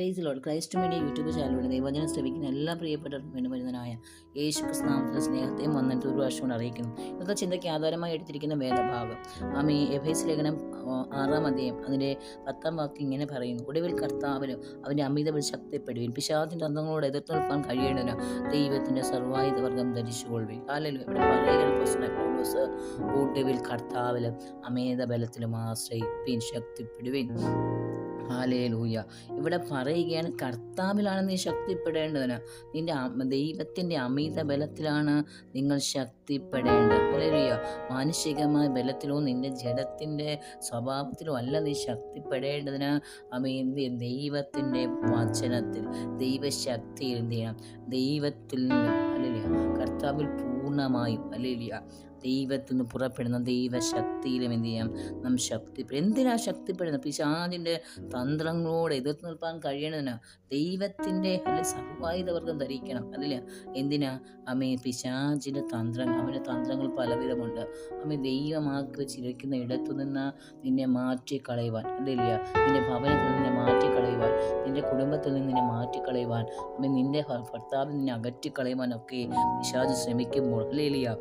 Praise lord Christ media YouTube ചാനലിലൂടെ ദൈവജനം ശ്രമിക്കുന്ന എല്ലാ പ്രിയപ്പെട്ടവർക്കും വേണ്ടി വരുന്നതിനായ യേശു സ്നാമത്തിന്റെ സ്നേഹത്തെയും വന്നിട്ട് ഒരു കൊണ്ട് അറിയിക്കുന്നു. ഇന്നത്തെ ചിന്തയ്ക്ക് ആധാരമായി എടുത്തിരിക്കുന്ന വേദഭാഗം. ആമി എഫേസ് ലേഖനം ആറാം അധ്യായം. അതിന്റെ പത്താം വാക്യം ഇങ്ങനെ പറയുന്നു. ഒടുവിൽ കർത്താവിനും അവന്റെ അമിതവിൽ ശക്തിപ്പെടുവിൻ. പിശാദിന്റെ അന്തങ്ങളോട് എതിർത്ത് നിൽക്കാൻ കഴിയേണ്ടതിന് ദൈവത്തിന്റെ സർവായുധ വർഗം ധരിച്ചുകൊള്ളുവിൻ. കാലല്ലോ ഇവിടെ പറയുന്ന പ്രശ്നം പൗലോസ് ഒടുവിൽ കർത്താവിലും അമേത ബലത്തിലും ആശ്രയിപ്പിൻ ശക്തിപ്പെടുവിൻ. ഹാലേലൂയ. ഇവിടെ പറയുകയാണ് കർത്താവിലാണ് നീ ശക്തിപ്പെടേണ്ടതിന്. നിന്റെ ദൈവത്തിന്റെ അമിത ബലത്തിലാണ് നിങ്ങൾ ശക്തിപ്പെടേണ്ടത്. ഹാലേലൂയ മാനുഷികമായ ബലത്തിലോ നിന്റെ ജഡത്തിന്റെ സ്വഭാവത്തിലോ അല്ല നീ ശക്തിപ്പെടേണ്ടതിന്. അമേ ദൈവത്തിന്റെ വചനത്തിൽ ദൈവശക്തിയിൽ ദൈവത്തിൽ നിന്നും അല്ലേലിയ കർത്താവിൽ പൂർണമായും അല്ലേലിയ ദൈവത്തിൽ നിന്ന് പുറപ്പെടുന്ന ദൈവശക്തിയിലും എന്ത് ചെയ്യാം? നാം ശക്തി എന്തിനാ ശക്തിപ്പെടുന്നത്? പിശാദിന്റെ തന്ത്രങ്ങളോട് എതിർത്ത് നിൽപ്പാൻ കഴിയണതിന്? ദൈവത്തിന്റെ അല്ലെ സർവായുധവർഗം ധരിക്കണം. അല്ലേ എന്തിനാ? അമ്മേ പിശാജിന്റെ തന്ത്രങ്ങൾ അവന്റെ തന്ത്രങ്ങൾ പലവിധമുണ്ട്. അമ്മ ദൈവമാക്കി വെച്ചിരിക്കുന്ന ഇടത്തു നിന്ന് നിന്നെ മാറ്റി മാറ്റിക്കളയുവാൻ. അല്ലില്ല നിന്റെ ഭവനത്തിൽ നിന്നെ മാറ്റി മാറ്റിക്കളയുവാൻ. നിന്റെ കുടുംബത്തിൽ നിന്ന് നിന്നെ മാറ്റി മാറ്റിക്കളയുവാൻ. അമ്മ നിന്റെ ഭർത്താവിൽ നിന്നെ അകറ്റി ഒക്കെ പിശാജ് ശ്രമിക്കുമ്പോൾ അല്ലേലിയ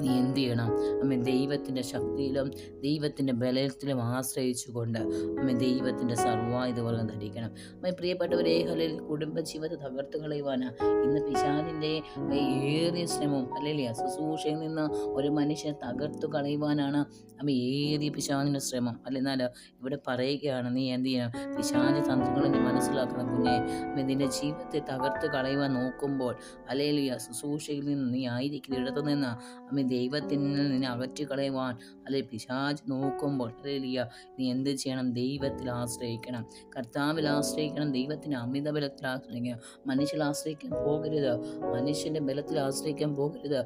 നീ എന്ത് ചെയ്യണം? അമ്മ ദൈവത്തിന്റെ ശക്തിയിലും ദൈവത്തിന്റെ ബലത്തിലും ആശ്രയിച്ചുകൊണ്ട് അമ്മ ദൈവത്തിന്റെ സർവായുധവർഗം ധരിക്കണം. അമ്മ പ്രിയപ്പെട്ടവരെ ഹലിൽ കുടുംബജീവിതം തകർത്ത് കളയുവാനാ. ഇന്ന് പിശാദിന്റെ ഏറിയ ശ്രമവും അല്ലെങ്കിൽ ശുശ്രൂഷയിൽ നിന്ന് ഒരു മനുഷ്യൻ തകർത്തു കളയുവാനാണ് അമ്മ ഏറിയ പിശാദിന്റെ ശ്രമം. അല്ലെന്നാൽ ഇവിടെ പറയുകയാണ് നീ എന്ത് ചെയ്യണം? പിശാദി തന്ത്രങ്ങൾ നീ മനസ്സിലാക്കണം കുഞ്ഞെ. അമ്മ നിന്റെ ജീവിതത്തെ തകർത്ത് കളയുവാൻ നോക്കുമ്പോൾ അല്ലെങ്കിൽ ശുശ്രൂഷയിൽ നിന്ന് നീ ആയിരിക്കുന്ന ഇടത്തു നിന്ന് അമ്മ ദൈവത്തിൽ നിന്ന് നിന്നെ അകറ്റി കളയുവാൻ അല്ലെ പിശാജ് നോക്കുമ്പോൾ അല്ലേലിയ നീ എന്ത് ചെയ്യണം? ദൈവത്തിൽ ആശ്രയിക്കണം. കർത്താവിൽ ആശ്രയിക്കണം ദൈവത്തിന് അമിത ബലത്തിൽ ആശ്രയിക്കണം. മനുഷ്യൽ ആശ്രയിക്കാൻ പോകരുത്. മനുഷ്യന്റെ ബലത്തിൽ ആശ്രയിക്കാൻ പോകരുത്.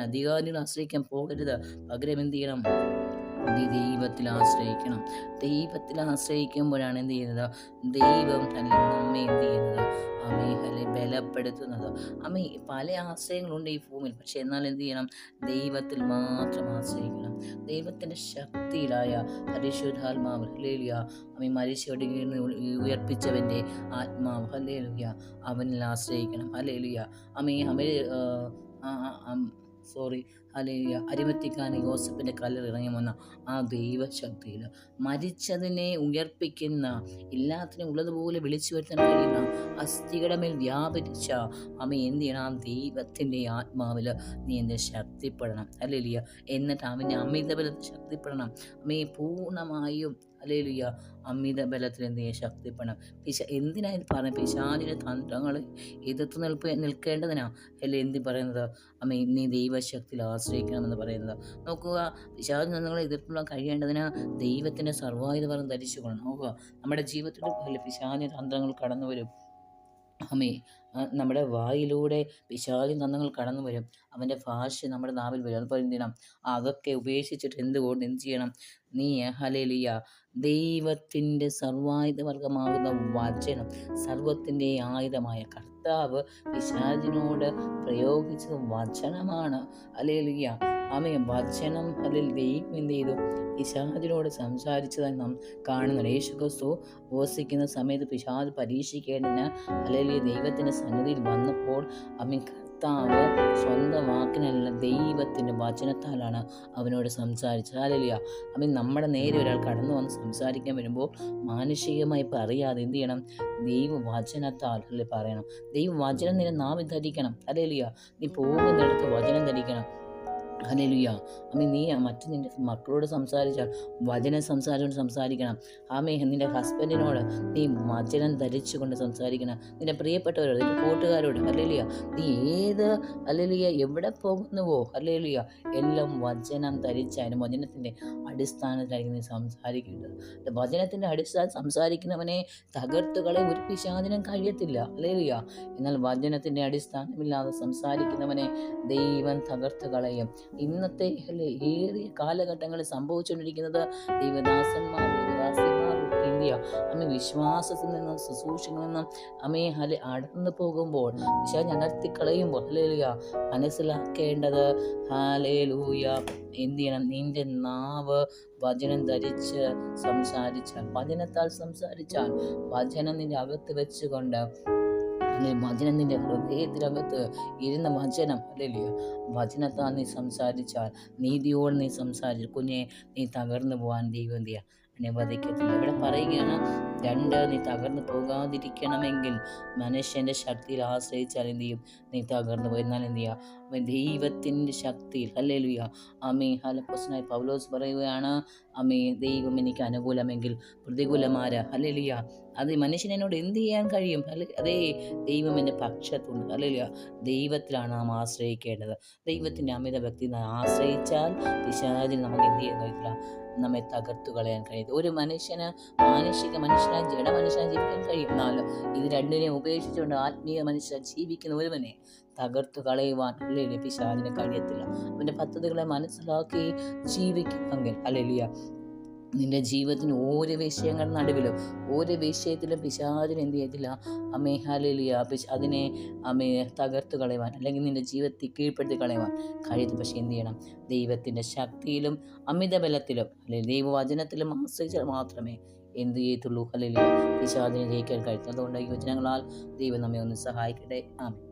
അധികാരികൾ ആശ്രയിക്കാൻ പോകരുത്. പകരം എന്ത് ചെയ്യണം? നീ ദൈവത്തിൽ ആശ്രയിക്കണം. ദൈവത്തിൽ ആശ്രയിക്കുമ്പോഴാണ് എന്ത് ചെയ്യുന്നത്? ദൈവം തന്നെ നമ്മെ എന്ത് ചെയ്യുന്നത്? അമ്മയെ ബലപ്പെടുത്തുന്നത്. അമ്മ പല ആശ്രയങ്ങളുണ്ട് ഈ ഭൂമിയിൽ. പക്ഷെ എന്നാൽ എന്ത് ചെയ്യണം? ദൈവത്തിൽ മാത്രം ആശ്രയിക്കണം. ദൈവത്തിന്റെ ശക്തിയിലായ പരിശുദ്ധാത്മാവ് ഹലേലിയ അമ്മ മരിച്ചവരുടെ ഉയർപ്പിച്ചവന്റെ ആത്മാവ് ഹലേലിയ അവനിൽ ആശ്രയിക്കണം. ഹലേലിയ അമ്മ അമ്മ സോറി അല്ലെങ്കിൽ അരിമത്തിക്കാൻ യോസഫിന്റെ കല്ലിൽ ഇറങ്ങി വന്ന ആ ദൈവശക്തിയിൽ മരിച്ചതിനെ ഉയർപ്പിക്കുന്ന എല്ലാത്തിനും ഉള്ളതുപോലെ വിളിച്ചു വരുത്താൻ കഴിയുന്ന അസ്ഥികളുടെ മേൽ വ്യാപരിച്ച അമ്മ എന്ത് ചെയ്യണം? ആ ദൈവത്തിന്റെ ആത്മാവിൽ നീ എന്റെ ശക്തിപ്പെടണം. അല്ലേലിയ എന്നിട്ട് അവന്റെ അമിതബലത്തിൽ ശക്തിപ്പെടണം. അമ്മയെ പൂർണമായും അല്ലേലിയ. അമിത ബലത്തിൽ എന്ത് ചെയ്യുക ശക്തിപ്പെടണം. പിശ എന്തിനാ ഇത് പറയുന്നത്? പിശാചിന്റെ തന്ത്രങ്ങൾ എതിർത്ത് നിൽപ്പ് നിൽക്കേണ്ടതിനാ അല്ലെ എന്ത് പറയുന്നത്? അമ്മ നീ ദൈവശക്തിയിൽ ആശ്രയിക്കണമെന്ന് പറയുന്നത്. നോക്കുക പിശാചി തന്ത്രങ്ങളെ എതിർത്തുള്ള കഴിയേണ്ടതിന് ദൈവത്തിന്റെ സർവായുധപരം ധരിച്ചു കൊള്ളണം നോക്കുക നമ്മുടെ ജീവിതത്തിൽ പല പിശാചി തന്ത്രങ്ങൾ കടന്നു വരും. അമ്മേ നമ്മുടെ വായിലൂടെ പിശാചി തന്ത്രങ്ങൾ കടന്നു വരും. അവന്റെ ഭാഷ നമ്മുടെ നാവിൽ വരും. അതുപോലെ എന്ത് ചെയ്യണം? അതൊക്കെ ഉപേക്ഷിച്ചിട്ട് എന്തുകൊണ്ട് എന്ത് ചെയ്യണം? നീ ഹലേലിയ ദൈവത്തിന്റെ സർവായുധവർഗമാകുന്ന വചനം സർവത്തിന്റെ ആയുധമായ കർത്താവ് പിശാചിനോട് പ്രയോഗിച്ചത് വചനമാണ്. അലേലിയ ആമേ വചനം അതിൽ ദൈവം എന്ത് ചെയ്തു? പിശാചിനോട് സംസാരിച്ചതായി നാം കാണുന്നുണ്ട്. യേശു ക്രിസ്തു ഉപസിക്കുന്ന സമയത്ത് പിശാജ് പരീക്ഷിക്കേണ്ടതിന് അല്ലെങ്കിൽ ദൈവത്തിന്റെ സന്നിധിയിൽ വന്നപ്പോൾ അമ്മ കർത്താവ് സ്വന്തം വാക്കിനല്ല ദൈവത്തിന്റെ വചനത്താലാണ് അവനോട് സംസാരിച്ചത്. അല്ലല്ല അമ്മ നമ്മുടെ നേരെ ഒരാൾ കടന്നു വന്ന് സംസാരിക്കാൻ വരുമ്പോൾ മാനുഷികമായി പറയാതെ എന്ത് ചെയ്യണം? ദൈവവചനത്താൽ അല്ലെ പറയണം. ദൈവ വചനം നിന്നെ നാം ധരിക്കണം അല്ലല്ല നീ പോകുന്നിടത്ത് വചനം ധരിക്കണം. ഹല്ലേലൂയ. അമ്മ നീ മറ്റു നിന്റെ മക്കളോട് സംസാരിച്ചാൽ വചന സംസാരിച്ചുകൊണ്ട് സംസാരിക്കണം. ആമേ നിന്റെ ഹസ്ബൻഡിനോട് നീ വചനം ധരിച്ചുകൊണ്ട് സംസാരിക്കണം. നിന്റെ പ്രിയപ്പെട്ടവരോട് നിന്റെ കൂട്ടുകാരോട് ഹല്ലേലൂയ. നീ ഏത് ഹല്ലേലൂയ എവിടെ പോകുന്നുവോ ഹല്ലേലൂയ എല്ലാം വചനം ധരിച്ചാലും വചനത്തിന്റെ അടിസ്ഥാനത്തിലായിരിക്കും നീ സംസാരിക്കേണ്ടത്. വചനത്തിന്റെ അടിസ്ഥാനം സംസാരിക്കുന്നവനെ തകർത്തുകളെ ഒരു പിശാചനം കഴിയത്തില്ല ഹല്ലേലൂയ. എന്നാൽ വചനത്തിന്റെ അടിസ്ഥാനമില്ലാതെ സംസാരിക്കുന്നവനെ ദൈവം തകർത്ത് കളയും. ഇന്നത്തെ ഏറിയ കാലഘട്ടങ്ങളിൽ സംഭവിച്ചുകൊണ്ടിരിക്കുന്നത്? ദൈവദാസന്മാർ ദൈവദാസിമാർ ഇന്ത്യ അമ്മ വിശ്വാസത്തിൽ നിന്നും ശുശ്രൂഷകളിൽ നിന്നും അമ്മയെ അല്ലെ അടർന്നു പോകുമ്പോൾ പിശാജ് അടർത്തി കളയുമ്പോൾ ഹല്ലേലൂയ മനസ്സിലാക്കേണ്ടത് ഹാലേലൂയ എന്ത് ചെയ്യണം? നിന്റെ നാവ് വചനം ധരിച്ച് സംസാരിച്ചാൽ വചനത്താൽ സംസാരിച്ചാൽ വചനം നിന്റെ അകത്ത് വെച്ചുകൊണ്ട് അല്ലെങ്കിൽ വചനം നിന്റെ ഹൃദയത്തിനകത്ത് ഇരുന്ന വചനം അല്ലല്ലയോ വചനത്താൽ നീ സംസാരിച്ചാൽ നീതിയോട് നീ സംസാരിച്ചു കുഞ്ഞെ നീ തകർന്നു പോകാൻ ദൈവം എന്ത് ചെയ്യുക അനുവദിക്കത്തില്ല ഇവിടെ പറയുകയാണ് രണ്ട് നീ തകർന്നു പോകാതിരിക്കണമെങ്കിൽ മനുഷ്യന്റെ ശക്തിയിൽ ആശ്രയിച്ചാൽ എന്ത് ചെയ്യും? നീ തകർന്നു പോയി. എന്നാൽ എന്ത് ചെയ്യുക ദൈവത്തിന്റെ ശക്തിയിൽ അല്ലേ ലുയ അമ്മേ ഹലപ്പസ്നായി പൗലോസ് പറയുകയാണ് അമ്മേ ദൈവം എനിക്ക് അനുകൂലമെങ്കിൽ പ്രതികൂലമാര അല്ലേ ലുയ അത് മനുഷ്യനോട് എന്ത് ചെയ്യാൻ കഴിയും? അല്ലെ അതേ ദൈവം എന്റെ പക്ഷത്തുണ്ട്. അല്ലല്ല ദൈവത്തിലാണ് നാം ആശ്രയിക്കേണ്ടത്. ദൈവത്തിന്റെ അമിത ഭക്തി നാം ആശ്രയിച്ചാൽ പിശാചിന് നമുക്ക് എന്ത് ചെയ്യാൻ കഴിയില്ല നമ്മെ തകർത്തു കളയാൻ കഴിയും ഒരു മനുഷ്യന് മാനുഷിക മനുഷ്യനായി ജഡ മനുഷ്യനായി ജീവിക്കാൻ കഴിയും എന്നാലും ഇത് രണ്ടിനെയും ഉപേക്ഷിച്ചുകൊണ്ട് ആത്മീയ മനുഷ്യൻ ജീവിക്കുന്ന ഒരുവനെ തകർത്തു കളയുവാൻ അല്ലെങ്കിൽ പിശാചിന് കഴിയത്തില്ല. അവന്റെ പദ്ധതികളെ മനസ്സിലാക്കി ജീവിക്കുമെങ്കിൽ അല്ലെലിയ നിന്റെ ജീവിതത്തിന് ഓരോ വിഷയങ്ങൾ നടുവിലും ഓരോ വിഷയത്തിലും പിശാചിന് എന്ത് ചെയ്യത്തില്ല? അമ്മേ ഹാലിയ അതിനെ അമ്മയെ തകർത്ത് കളയുവാൻ അല്ലെങ്കിൽ നിന്റെ ജീവിതത്തിൽ കീഴ്പ്പെടുത്തി കളയുവാൻ കഴിയുന്നു പക്ഷേ എന്ത് ചെയ്യണം? ദൈവത്തിന്റെ ശക്തിയിലും അമിത ബലത്തിലും അല്ലെങ്കിൽ ദൈവവചനത്തിലും ആശ്രയിച്ചാൽ മാത്രമേ എന്ത് ചെയ്യത്തുള്ളൂ? അല്ലെങ്കിൽ പിശാചിനെ ജയിക്കാൻ കഴിയും അതുകൊണ്ട് യോജനങ്ങളാൽ ദൈവം നമ്മെ ഒന്ന് സഹായിക്കട്ടെ. ആമേ